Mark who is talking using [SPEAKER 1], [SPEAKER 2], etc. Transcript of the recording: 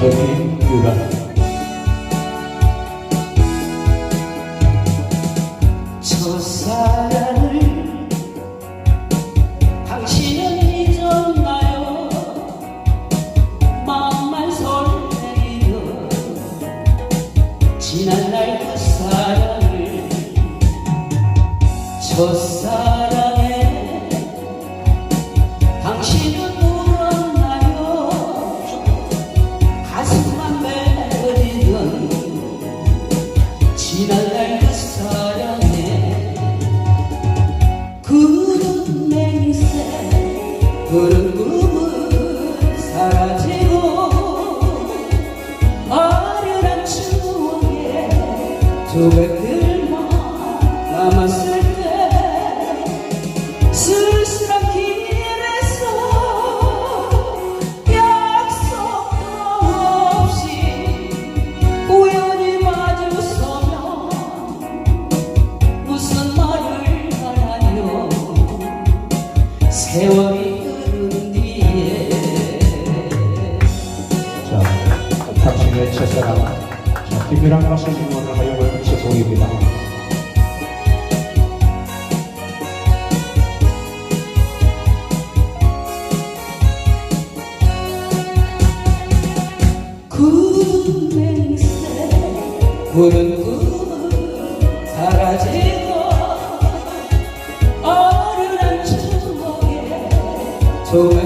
[SPEAKER 1] 여전히 유라
[SPEAKER 2] 첫사랑을 당신은 잊었나요? 마음만 설레이던 지난 날그 사랑을 첫사랑 그런 꿈은 사라지고 아련한 추억에 조각들만 남았을 때 쓸쓸한 길에서 약속도 없이 우연히 마주서면 무슨 말을 하나요? 세월이
[SPEAKER 1] 오늘 하여을 최송입니다
[SPEAKER 2] 그 맹세 그런 꿈은 사라지고 어른한 추억에 조각